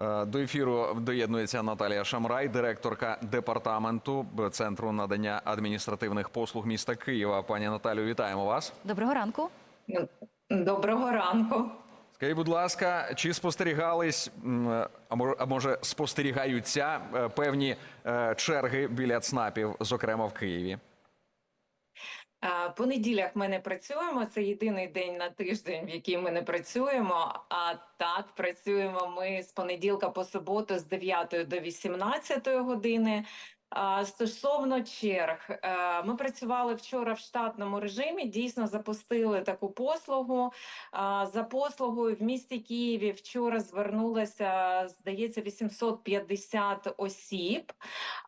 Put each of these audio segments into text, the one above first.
Е, До ефіру доєднується Наталія Шамрай, директорка департаменту центру надання адміністративних послуг міста Києва. Пані Наталю, вітаємо вас. Доброго ранку. Доброго ранку. Скажіть, будь ласка, чи спостерігались, а може спостерігаються е, певні е, черги біля ЦНАПів, зокрема в Києві? По неділях ми не працюємо. Це єдиний день на тиждень, в який ми не працюємо. А так працюємо ми з понеділка по суботу з 9 до 18 години. Стосовно черг, е, ми працювали вчора в штатному режимі. Дійсно запустили таку послугу. За послугою в місті Києві вчора звернулося, здається, 850 осіб.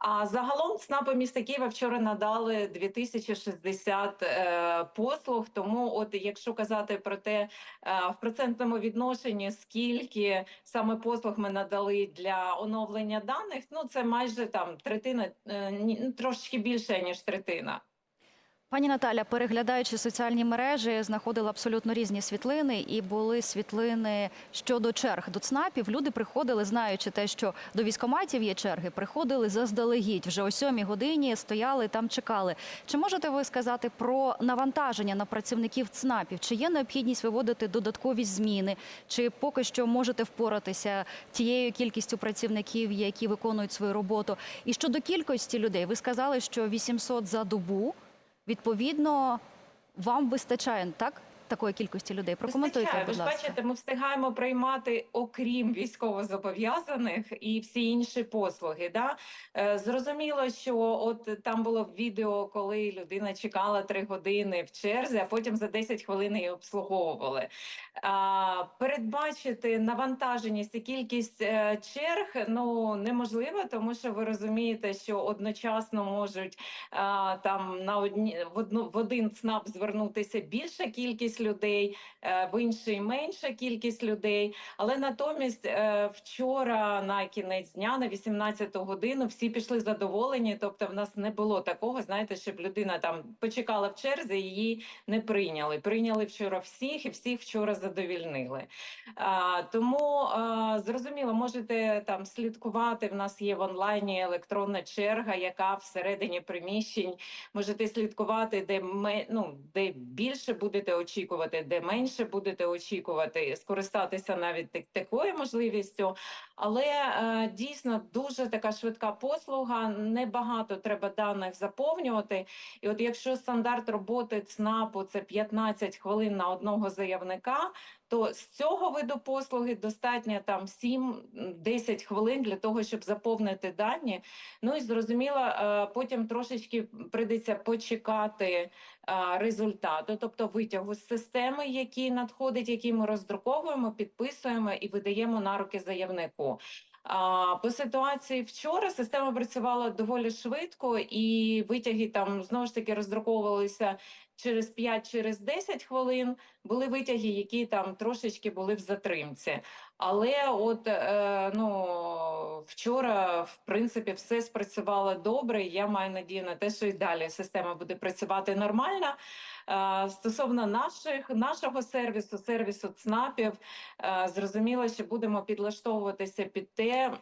А загалом ЦНАПи міста Києва вчора надали 2060 е, послуг. Тому, от якщо казати про те, е, в процентному відношенні, скільки саме послуг ми надали для оновлення даних, ну це майже там третина, трошечки більше ніж третина. Пані Наталя, переглядаючи соціальні мережі, знаходила абсолютно різні світлини, і були світлини щодо черг до ЦНАПів. Люди приходили, знаючи те, що до військоматів є черги, приходили заздалегідь. Вже о сьомій годині стояли там, чекали. Чи можете ви сказати про навантаження на працівників ЦНАПів? Чи є необхідність виводити додаткові зміни? Чи поки що можете впоратися тією кількістю працівників, які виконують свою роботу? І щодо кількості людей, ви сказали, що 800 за добу. Відповідно, вам вистачає так такої кількості людей. Прокоментуйте, Вистачає. Ви ж бачите, ми встигаємо приймати, окрім військовозобов'язаних і всі інші послуги. Да? Е, зрозуміло, що от там було відео, коли людина чекала три години в черзі, а потім за 10 хвилин її обслуговували. А, передбачити навантаженість і кількість е, черг ну неможливо, тому що ви розумієте, що одночасно можуть а, там на одні в одну в один ЦНАП звернутися більша кількість людей, е, в інший менша кількість людей. Але натомість е, вчора на кінець дня, на 18 годину, всі пішли задоволені. Тобто, в нас не було такого, знаєте, щоб людина там почекала в черзі, її не прийняли. Прийняли вчора всіх, і всіх вчора задовільнили. Тому зрозуміло, можете там слідкувати. В нас є в онлайні електронна черга, яка всередині приміщень. Можете слідкувати, де ме, ну, де більше будете очікувати, де менше будете очікувати, скористатися навіть так- такою можливістю. Але е, дійсно дуже така швидка послуга. Небагато треба даних заповнювати. І от якщо стандарт роботи ЦНАПу це 15 хвилин на одного заявника, то з цього виду послуги достатньо там 7-10 хвилин для того, щоб заповнити дані. Ну і зрозуміло, е, потім трошечки прийдеться почекати е, результату, тобто витягу з системи, який надходить, який ми роздруковуємо, підписуємо і видаємо на руки заявнику. А по ситуації вчора система працювала доволі швидко, і витяги там знову ж таки роздруковувалися через 5 через 10 хвилин. Були витяги, які там трошечки були в затримці. Але от е, ну вчора, в принципі, все спрацювало добре. Я маю надію на те, що і далі система буде працювати нормально. Е, Стосовно наших нашого сервісу, сервісу ЦНАПів, е, зрозуміло, що будемо підлаштовуватися під те,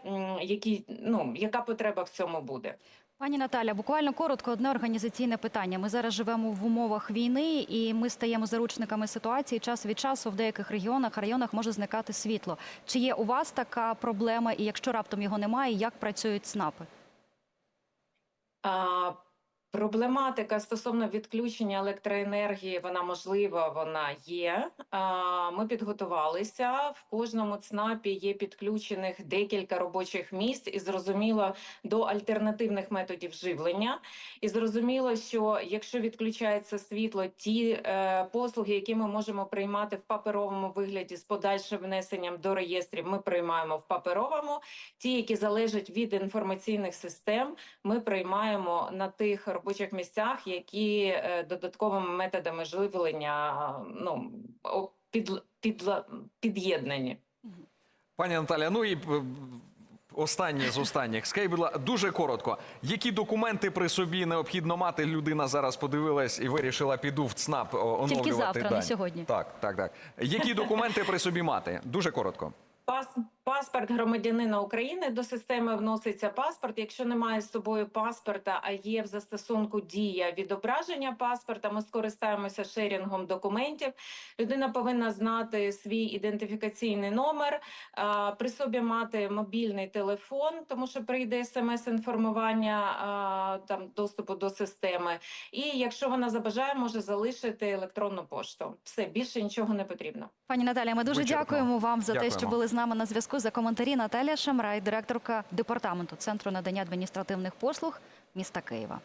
які ну яка потреба в цьому буде. Пані Наталя, буквально коротко одне організаційне питання. Ми зараз живемо в умовах війни, і ми стаємо заручниками ситуації. Час від часу в деяких регіонах районах може зникати світло. Чи є у вас така проблема? І якщо раптом його немає, як працюють ЦНАПи? Проблематика стосовно відключення електроенергії, вона можлива, вона є. Ми підготувалися. В кожному ЦНАПі є підключених декілька робочих місць, і зрозуміло до альтернативних методів живлення. І зрозуміло, що якщо відключається світло, ті е, послуги, які ми можемо приймати в паперовому вигляді з подальшим внесенням до реєстрів, ми приймаємо в паперовому. Ті, які залежать від інформаційних систем, ми приймаємо на тих робочих місцях, які е, додатковими методами живлення ну, під, під, під'єднані. Пані Наталя, ну і е, останнє з останніх. Скажіть, будь ласка, дуже коротко. Які документи при собі необхідно мати? Людина зараз подивилась і вирішила, піду в ЦНАП о, оновлювати Тільки завтра, не сьогодні. Так, так, так. Які документи при собі мати? Дуже коротко. Пас, паспорт громадянина України до системи вноситься паспорт. Якщо немає з собою паспорта, а є в застосунку дія відображення паспорта, ми скористаємося шерінгом документів. Людина повинна знати свій ідентифікаційний номер, а, при собі мати мобільний телефон, тому що прийде смс-інформування а, там доступу до системи. І якщо вона забажає, може залишити електронну пошту. Все більше нічого не потрібно. Пані Наталія, ми дуже Вичерпно. дякуємо вам за те, що були з нами на зв'язку. За коментарі Наталія Шамрай, директорка департаменту центру надання адміністративних послуг міста Києва.